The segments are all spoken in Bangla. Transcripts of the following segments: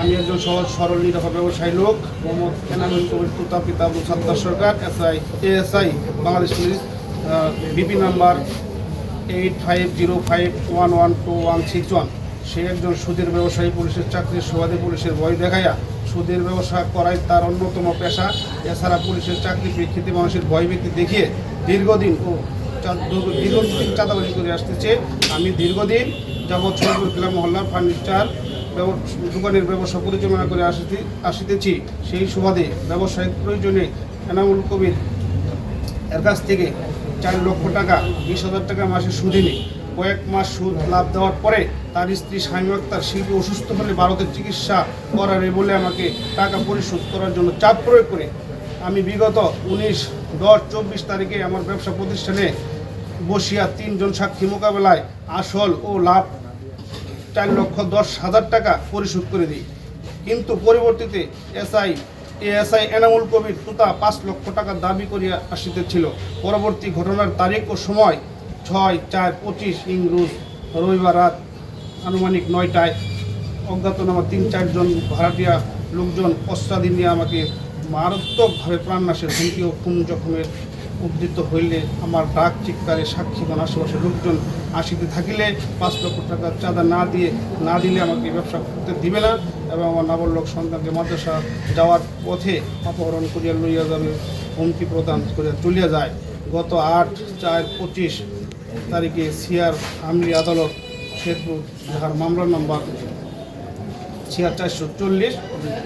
আমি একজন সহজ, সরল নিরহ ব্যবসায়ী লোক, মোহাম্মদ এনামুল কবির তুতা পিতা Abu Sattar Sarkar, SI, ASI, Bangladesh police BP number eight five zero five one one two one six one. সে একজন সুদের ব্যবসায়ী, পুলিশের চাকরির সুবাদে পুলিশের ভয় দেখাইয়া সুদের ব্যবসা করাই তার অন্যতম পেশা। এছাড়া পুলিশের চাকরি প্রেক্ষিতে মানুষের ভয় ভীতি দেখিয়ে দীর্ঘদিন ও দীর্ঘ- দীর্ঘদিন চাঁদাবাজি করে আসতেছে। আমি দীর্ঘদিন যাবৎ সরপুর কিলা মহল্লার ফার্নিচার দোকানের ব্যবসা পরিচালনা করে আসিতে, আসিতেছি। সেই সুবাদে ব্যবসায়িক প্রয়োজনে এনামুল কবির এর কাছ থেকে চার লক্ষ টাকা, বিশ হাজার টাকা মাসে সুদে নিই কয়েক মাস সুদ লাভ দেওয়ার পরে তার স্ত্রী শামীম আক্তার শিল্পী অসুস্থ হলে ভারতের চিকিৎসা করার বলে আমাকে টাকা পরিশোধ করার জন্য চাপ প্রয়োগ করে। আমি বিগত উনিশ, দশ, চব্বিশ তারিখে আমার ব্যবসা প্রতিষ্ঠানে বসিয়া তিনজন সাক্ষী মোকাবেলায় আসল ও লাভ চার লক্ষ দশ হাজার টাকা পরিশোধ করে দিই। কিন্তু পরবর্তীতে এসআই, এএসআই এনামুল কবির তুতা পাঁচ লক্ষ টাকা দাবি করিয়া আসিতেছিল। পরবর্তী ঘটনার তারিখ ও সময় ছয় চার পঁচিশ ইংরুজ রবিবার রাত আনুমানিক নয়টায় অজ্ঞাতনামা তিন চারজন ভাড়াটিয়া লোকজন অস্ত্রাদি নিয়ে আমাকে মারাত্মকভাবে প্রাণনাশের হুমকি ও খুন জখমের উদ্ধৃত হইলে আমার ডাক চিৎকারে সাক্ষীগণ আশেপাশের লোকজন আসিতে থাকিলে পাঁচ লক্ষ টাকার চাঁদা না দিয়ে, না দিলে আমাকে ব্যবসা করতে দিবে না এবং আমার নাবালক সন্তানকে মাদ্রাসা যাওয়ার পথে অপহরণ করিয়া লইয়া যাবে, হুমকি প্রদান করিয়া চলিয়া যায়। গত আট চার পঁচিশ তারিখে সিআর আমলি আদালত শেরপুর যাহার মামলা নাম্বার ছিয়ার চারশো চল্লিশ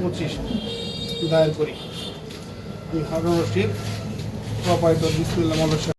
পঁচিশ দায়ের করি। আমি হারুন রশিদ। প্রপাইটর বিসমুল্লাহ মালয়েশিয়া।